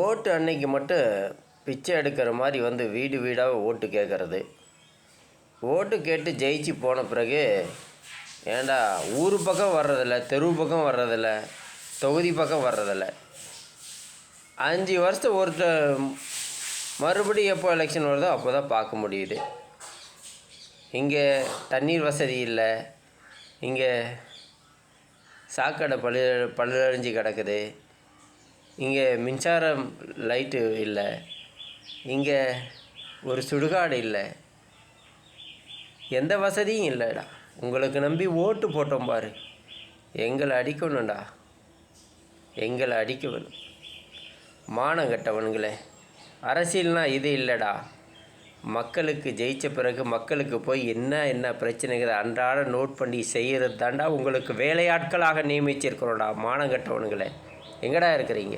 ஓட்டு அன்னைக்கு மட்டும் பிச்சை எடுக்கிற மாதிரி வந்து வீடு வீடாக ஓட்டு கேட்குறது. ஓட்டு கேட்டு ஜெயிச்சு போன பிறகு ஏன்டா ஊர் பக்கம் வர்றதில்ல தெரு பக்கம் வர்றதில்ல தொகுதி பக்கம் வர்றதில்ல. அஞ்சு வருஷம் ஒருத்தர் மறுபடியும் எப்போ எலெக்ஷன் வருதோ அப்போ தான் பார்க்க முடியுது. இங்கே தண்ணீர் வசதி இல்லை. இங்கே சாக்கடை பழு பழுதடைஞ்சு கிடக்குது. இங்கே மின்சாரம் லைட்டு இல்லை. இங்கே ஒரு சுடுகாடு இல்லை. எந்த வசதியும் இல்லைடா. உங்களுக்கு நம்பி ஓட்டு போட்டோம் பாரு. எங்களை அடிக்கணும்டா. எங்களை அடிக்க வேணும் மானம் கட்டவனுங்களே அரசியல்னால் இது இல்லைடா. மக்களுக்கு ஜெயித்த பிறகு மக்களுக்கு போய் என்ன என்ன பிரச்சனைகளை அன்றாட நோட் பண்ணி செய்கிறது தாண்டா உங்களுக்கு வேலையாட்களாக நியமிச்சிருக்கிறோம்டா. மானம் கட்டவனுங்களே எங்கடா இருக்கிறீங்க?